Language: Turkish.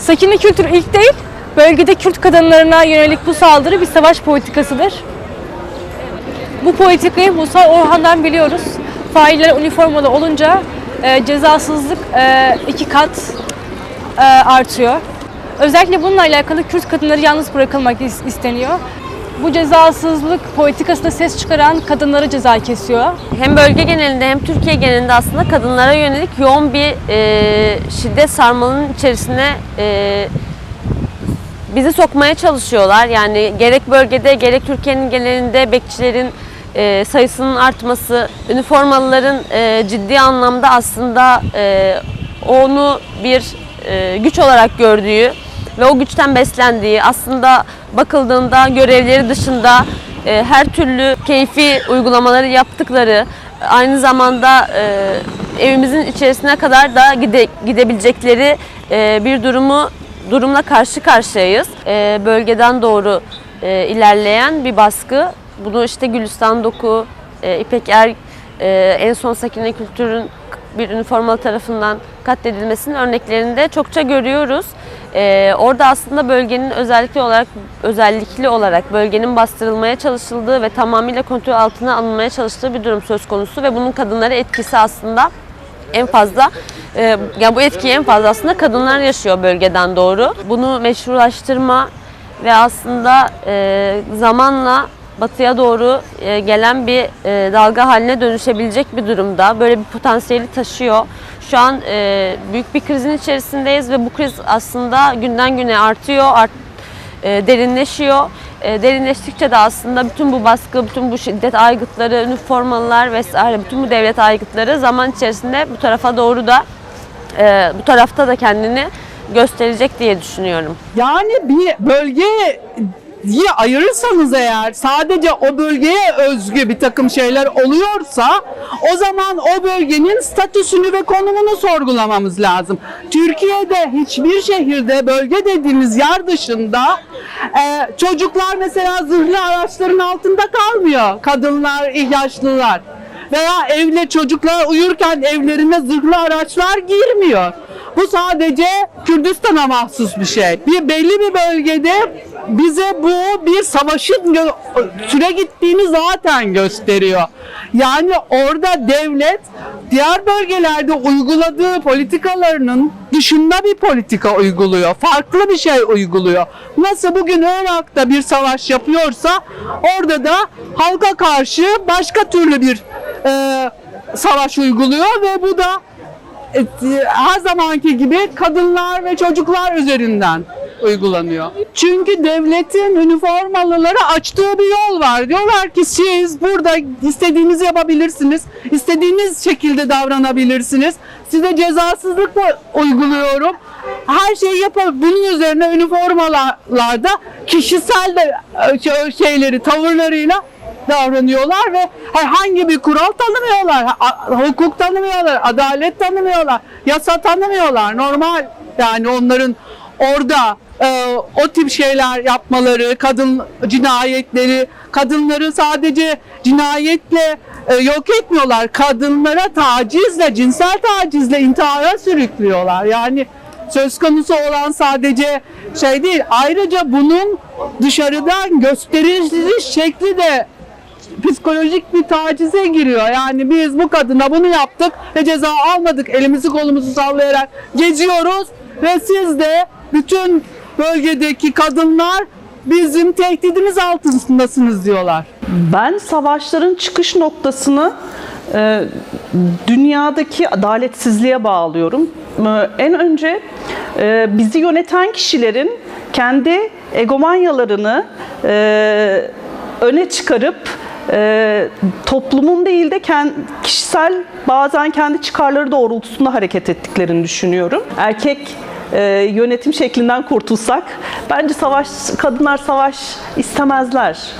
Sakine kültürü ilk değil, bölgede Kürt kadınlarına yönelik bu saldırı bir savaş politikasıdır. Bu politikayı Musa Orhan'dan biliyoruz. Failler üniformalı olunca e, cezasızlık e, iki kat e, artıyor. Özellikle bununla alakalı Kürt kadınları yalnız bırakılmak is- isteniyor. Bu cezasızlık politikasında ses çıkaran kadınlara ceza kesiyor. Hem bölge genelinde hem Türkiye genelinde aslında kadınlara yönelik yoğun bir e, şiddet sarmalının içerisine e, bizi sokmaya çalışıyorlar. Yani gerek bölgede gerek Türkiye'nin genelinde bekçilerin e, sayısının artması, üniformalıların e, ciddi anlamda aslında e, onu bir e, güç olarak gördüğü ve o güçten beslendiği aslında bakıldığında görevleri dışında e, her türlü keyfi uygulamaları yaptıkları aynı zamanda e, evimizin içerisine kadar da gide, gidebilecekleri e, bir durumu durumla karşı karşıyayız. E, bölgeden doğru e, ilerleyen bir baskı. Bunu işte Gülistan Doku, e, İpek Er, e, en son Sakine Kültür'ün bir üniformalı tarafından katledilmesinin örneklerini de çokça görüyoruz. E, orada aslında bölgenin özellikli olarak özellikli olarak bölgenin bastırılmaya çalışıldığı ve tamamıyla kontrol altına alınmaya çalıştığı bir durum söz konusu ve bunun kadınlara etkisi aslında en fazla e, yani bu etkiyi en fazla aslında kadınlar yaşıyor bölgeden doğru. Bunu meşrulaştırma ve aslında e, zamanla batıya doğru e, gelen bir e, dalga haline dönüşebilecek bir durumda. Böyle bir potansiyeli taşıyor. Şu an e, büyük bir krizin içerisindeyiz ve bu kriz aslında günden güne artıyor, art, derinleşiyor. Derinleştikçe de aslında bütün bu baskı, bütün bu şiddet aygıtları, üniformalılar vesaire, bütün bu devlet aygıtları zaman içerisinde bu tarafa doğru da bu tarafta da kendini gösterecek diye düşünüyorum. Yani bir bölgeyi ayırırsanız eğer sadece o bölgeye özgü bir takım şeyler oluyorsa o zaman o bölgenin statüsünü ve konumunu sorgulamamız lazım. Türkiye'de hiçbir şehirde bölge dediğimiz yer dışında e, çocuklar mesela zırhlı araçların altında kalmıyor. Kadınlar, yaşlılar veya evle çocuklar uyurken evlerine zırhlı araçlar girmiyor. Bu sadece Kürdistan'a mahsus bir şey. Bir belli bir bölgede bize bu bir savaşın süre gittiğini zaten gösteriyor. Yani orada devlet diğer bölgelerde uyguladığı politikalarının dışında bir politika uyguluyor. Farklı bir şey uyguluyor. Nasıl bugün Irak'ta bir savaş yapıyorsa orada da halka karşı başka türlü bir e, savaş uyguluyor ve bu da her zamanki gibi kadınlar ve çocuklar üzerinden uygulanıyor. Çünkü devletin üniformalılara açtığı bir yol var. Diyorlar ki siz burada istediğinizi yapabilirsiniz. istediğiniz şekilde davranabilirsiniz. Size cezasızlık uyguluyorum. Her şeyi yapar. Bunun üzerine üniformalarda kişisel de e, şey- şeyleri, tavırlarıyla davranıyorlar ve herhangi bir kural tanımıyorlar, hukuk tanımıyorlar, adalet tanımıyorlar, yasa tanımıyorlar. Normal yani onların orada e, o tip şeyler yapmaları, kadın cinayetleri, kadınları sadece cinayetle e, yok etmiyorlar. Kadınlara tacizle, cinsel tacizle intihara sürüklüyorlar. Yani söz konusu olan sadece şey değil. Ayrıca bunun dışarıdan gösteriliş şekli de psikolojik bir tacize giriyor. Yani biz bu kadına bunu yaptık ve ceza almadık. Elimizi kolumuzu sallayarak geziyoruz ve siz de bütün bölgedeki kadınlar bizim tehdidimiz altındasınız diyorlar. Ben savaşların çıkış noktasını e, dünyadaki adaletsizliğe bağlıyorum. E, en önce e, bizi yöneten kişilerin kendi egomanyalarını e, öne çıkarıp e, toplumun değil de kend, kişisel bazen kendi çıkarları doğrultusunda hareket ettiklerini düşünüyorum. Erkek e, yönetim şeklinden kurtulsak bence savaş kadınlar savaş istemezler.